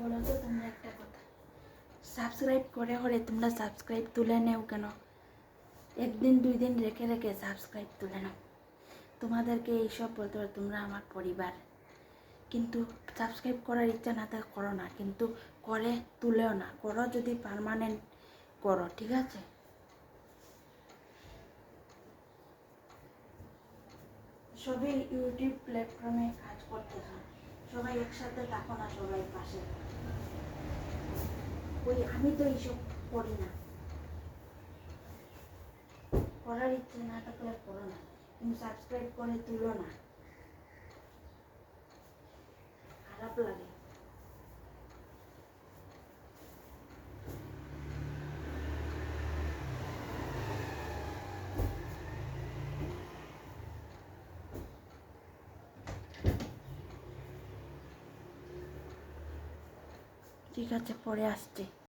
বলো তো তোমরা একটা কথা। সাবস্ক্রাইব করে করে তোমরা সাবস্ক্রাইব তুলে নেও কেন? একদিন, দুই দিন রেখে রেখে সাবস্ক্রাইব তুলে নাও। তোমাদেরকে এইসব বলতে পারো তোমরা আমার পরিবার। কিন্তু সাবস্ক্রাইব করার ইচ্ছা না থাকে, করো না। কিন্তু করে তুলেও না। করো যদি পারমানেন্ট করো, ঠিক আছে? সবই ইউটিউব প্ল্যাটফর্মে কাজ করতেছ। সবাই একসাথে থাকো না, সবাই পাশে। ওই আমি তো এইসব করি না। করার ইচ্ছে না থাকলে করো না। তুমি সাবস্ক্রাইব করে তুলো না। লাগে। ঠিক আছে পরে আসছি।